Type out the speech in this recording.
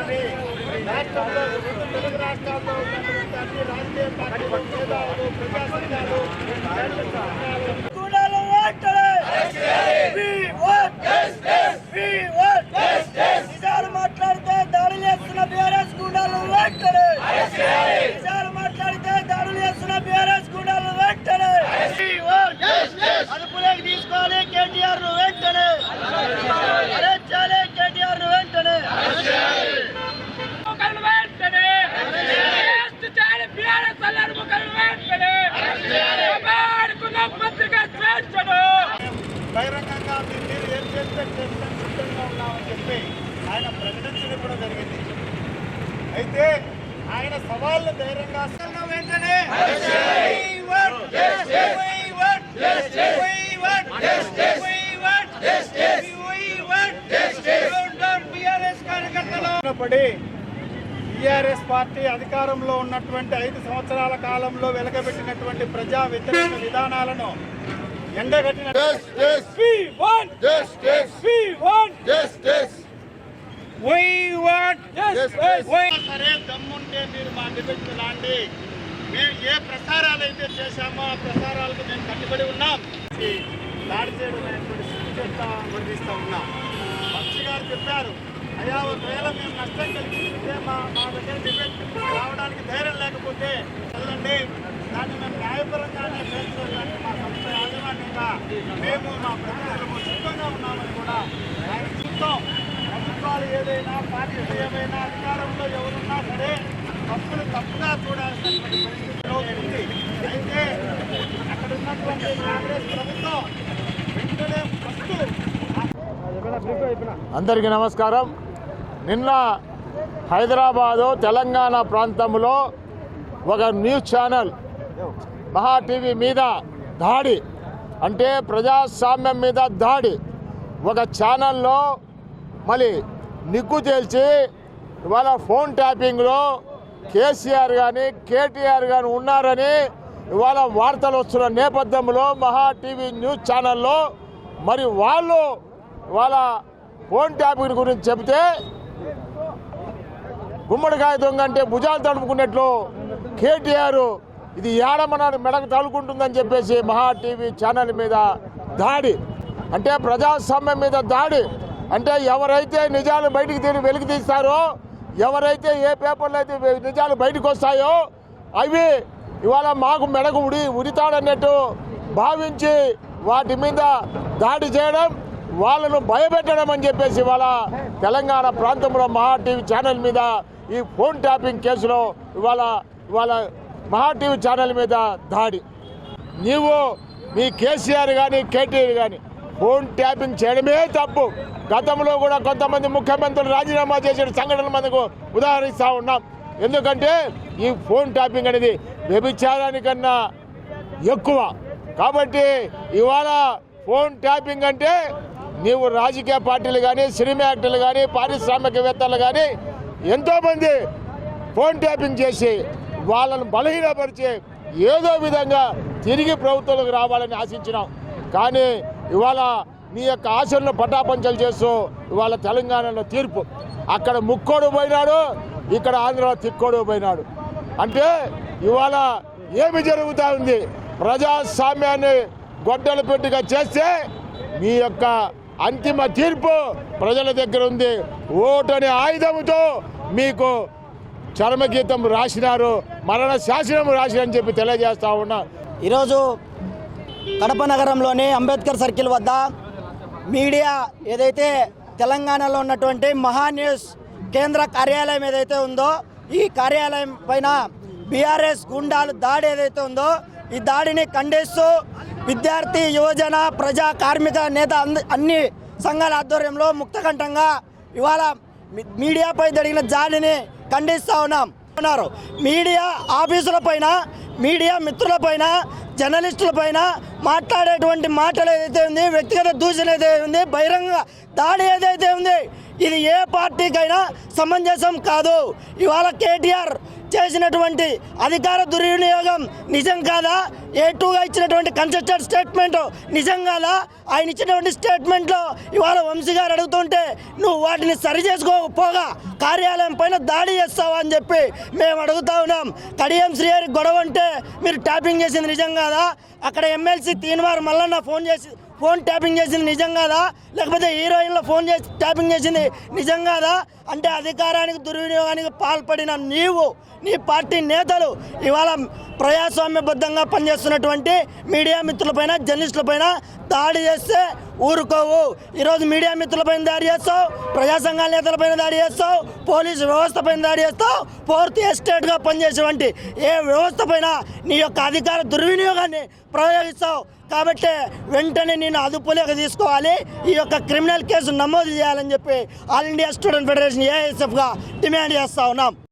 రాష్ట్రంలో రెండు తెలుగు రాష్ట్రాల్లో ఉన్నటువంటి అన్ని రాజకీయ పార్టీలు మేధావులు ప్రజా సంఘాలు రైతు సంఘాలు. కులాలను వెంటనే We want justice. We want justice. నిజాలు మాట్లాడితే దాడులు చేస్తున్న బీఆర్ఎస్ గుండాలను వెంటనే నిజాలు మాట్లాడితే దాడులు చేస్తున్న బీఆర్ఎస్ గుండాలను వెంటనే We want justice. అదుపులోకి తీసుకోవాలి కేటీఆర్ను వెంటనే అరెస్ట్ చేయాలి కేటీఆర్ను వెంటనే ముఖాలు వెంటనే అరెస్ట్ చేయాలి బీఆర్ఎస్ అల్లరి ముఖాలు వెంటనే కాపాడుకుందాం పత్రికా స్వేచ్ఛను బహిరంగంగా మీరు ఏం చేస్తే చేస్తాం సిద్ధంగా ఉన్నామని చెప్పి ఆయన ప్రకటించడం కూడా జరిగింది. అయితే ఆయన సవాళ్ళు ధైర్యంగా వెంటనే పడి టీఆర్ఎస్ పార్టీ అధికారంలో ఉన్నటువంటి ఐదు సంవత్సరాల కాలంలో వెలగబెట్టినటువంటి ప్రజా వ్యతిరేక విధానాలను ఎండగట్టిన. సరే దమ్ముంటే మీరు మా డిబేట్ లాంటి మేము ఏ ప్రసారాలు అయితే చేశామో ఆ ప్రసారాలకు మేము కట్టుబడి ఉన్నాం. దాడి చేయడం చేత వర్ణిస్తూ ఉన్నాం. పక్షి గారు చెప్పారు అయ్యా ఒకవేళ మేము నష్టం కలిగిస్తే మా మా దగ్గర డిబేట్ రావడానికి ధైర్యం లేకపోతే వెళ్ళండి. దాన్ని మేము న్యాయపరంగానే చేర్చుకోవడానికి మా సంస్థ యాజమాన్యంగా మేము మా ప్రతినిధులము సిద్ధంగా ఉన్నామని కూడా ఆయన చూస్తాం ప్రభుత్వాలు ఏదైనా పార్టీలు ఏమైనా అధికారంలో ఎవరున్నా సరే తప్పులు తప్పుగా చూడాల్సినటువంటి పరిస్థితిలో ఉంది. అయితే అక్కడ ఉన్నటువంటి కాంగ్రెస్ ప్రభుత్వం వెంటనే ఫస్ట్ అందరికీ నమస్కారం. నిన్న హైదరాబాదు తెలంగాణ ప్రాంతంలో ఒక న్యూస్ ఛానల్ మహా టీవీ మీద దాడి అంటే ప్రజాస్వామ్యం మీద దాడి. ఒక ఛానల్లో మళ్ళీ నిగ్గు తేల్చి ఇవాళ ఫోన్ ట్యాపింగ్లో కేసీఆర్ కానీ కేటీఆర్ కానీ ఉన్నారని ఇవాళ వార్తలు వస్తున్న నేపథ్యంలో మహా టీవీ న్యూస్ ఛానల్లో మరి వాళ్ళు ఇవాళ ఫోన్ ట్యాపింగ్ గురించి చెబితే గుమ్మడికాయ దొంగ అంటే భుజాలు తడుపుకున్నట్లు కేటీఆర్ ఇది ఏడమనాడు మెడకు తగులుకుంటుందని చెప్పేసి మహా టీవీ ఛానల్ మీద దాడి. అంటే ప్రజాస్వామ్యం మీద దాడి. అంటే ఎవరైతే నిజాలు బయటికి తీరి వెలికి తీస్తారో ఎవరైతే ఏ పేపర్లో అయితే నిజాలు బయటకు వస్తాయో అవి ఇవాళ మాకు మెడకు ఉడి ఉరితాడన్నట్టు భావించి వాటి మీద దాడి చేయడం వాళ్ళను భయపెట్టడం అని చెప్పేసి ఇవాళ తెలంగాణ ప్రాంతంలో మహా టీవీ ఛానల్ మీద ఈ ఫోన్ ట్యాపింగ్ కేసులో ఇవాళ ఇవాళ మహా టీవీ ఛానల్ మీద దాడి. నీవు మీ కేసీఆర్ కానీ కేటీఆర్ కానీ ఫోన్ ట్యాపింగ్ చేయడమే తప్పు. గతంలో కూడా కొంతమంది ముఖ్యమంత్రులు రాజీనామా చేసిన సంఘటనలు మనకు ఉదాహరిస్తూ ఉన్నాం. ఎందుకంటే ఈ ఫోన్ ట్యాపింగ్ అనేది వ్యభిచారానికన్నా ఎక్కువ. కాబట్టి ఇవాళ ఫోన్ ట్యాపింగ్ అంటే నీవు రాజకీయ పార్టీలు కానీ సినిమా యాక్టర్లు కానీ పారిశ్రామికవేత్తలు కానీ ఎంతోమంది ఫోన్ ట్యాపింగ్ చేసి వాళ్ళను బలహీనపరిచే ఏదో విధంగా తిరిగి ప్రభుత్వంలోకి రావాలని ఆశించినాం. కానీ ఇవాళ నీ యొక్క ఆశలను పటాపంచలు చేస్తూ ఇవాళ తెలంగాణలో తీర్పు. అక్కడ ముక్కోడు పోయినాడు ఇక్కడ ఆంధ్రలో తిక్కోడు పోయినాడు. అంటే ఇవాళ ఏమి జరుగుతూ ఉంది? ప్రజాస్వామ్యాన్ని గొడ్డలు పెట్టుగా చేస్తే మీ యొక్క అంతిమ తీర్పు ప్రజల దగ్గర ఉంది. ఓటు అనే ఆయుధంతో మీకు చరమగీతం రాసినారు మరణ శాసనం రాసినని చెప్పి తెలియజేస్తా ఉన్నా. ఈరోజు కడప నగరంలోని అంబేద్కర్ సర్కిల్ వద్ద మీడియా ఏదైతే తెలంగాణలో ఉన్నటువంటి మహా న్యూస్ కేంద్ర కార్యాలయం ఏదైతే ఉందో ఈ కార్యాలయం పైన బీఆర్ఎస్ గుండాలు దాడి ఏదైతే ఉందో ఈ దాడిని ఖండిస్తూ విద్యార్థి యువజన ప్రజా కార్మిక నేత అన్ని సంఘాల ఆధ్వర్యంలో ముక్తకంఠంగా ఇవాళ మీడియాపై జరిగిన దాడిని ఖండిస్తూ ఉన్నాం. ఉన్నారు. మీడియా ఆఫీసుల పైన మీడియా మిత్రుల పైన జర్నలిస్టుల పైన మాట్లాడేటువంటి మాటలు ఏదైతే ఉంది వ్యక్తిగత దూషణ ఏదైతే ఉంది బహిరంగ దాడి ఏదైతే ఉంది ఇది ఏ పార్టీకైనా సమంజసం కాదు. ఇవాళ కేటీఆర్ చేసినటువంటి అధికార దుర్వినియోగం నిజం కాదా? ఏ టూగా ఇచ్చినటువంటి కన్సిస్టెంట్ స్టేట్మెంట్ నిజం కాదా? ఆయన ఇచ్చినటువంటి స్టేట్మెంట్లో ఇవాళ వంశీ గారు అడుగుతుంటే నువ్వు వాటిని సరి చేసుకోకపోగా కార్యాలయం పైన దాడి చేస్తావా? అని చెప్పి మేము అడుగుతా ఉన్నాం. కడియం శ్రీహరి గొడవ అంటే మీరు ట్యాపింగ్ చేసింది నిజం కాదా? అక్కడ ఎమ్మెల్సీ తీన్వారు మల్లన్న ఫోన్ చేసి ఫోన్ ట్యాపింగ్ చేసింది నిజం కాదా? లేకపోతే హీరోయిన్లో ఫోన్ చేసి ట్యాపింగ్ చేసింది నిజం కాదా? అంటే అధికారానికి దుర్వినియోగానికి పాల్పడిన నీవు నీ పార్టీ నేతలు ఇవాళ ప్రజాస్వామ్యబద్ధంగా పనిచేస్తున్నటువంటి మీడియా మిత్రులపైన జర్నలిస్టులపైన దాడి చేస్తే ఊరుకోవు. ఈరోజు మీడియా మిత్రులపైన దాడి చేస్తావు ప్రజా సంఘాల నేతలపైన దాడి చేస్తావు పోలీసు వ్యవస్థపైన దాడి చేస్తావు ఫోర్త్ ఎస్టేట్గా పనిచేసేవంటి ఏ వ్యవస్థ పైన నీ యొక్క అధికార దుర్వినియోగాన్ని ప్రయోగిస్తావు. కాబట్టి వెంటనే నేను అదుపులోకి తీసుకోవాలి. ఈ యొక్క క్రిమినల్ కేసు నమోదు చేయాలని చెప్పి ఆల్ ఇండియా స్టూడెంట్ ఫెడరేషన్ ఏఎస్ఎఫ్గా డిమాండ్ చేస్తూ ఉన్నాం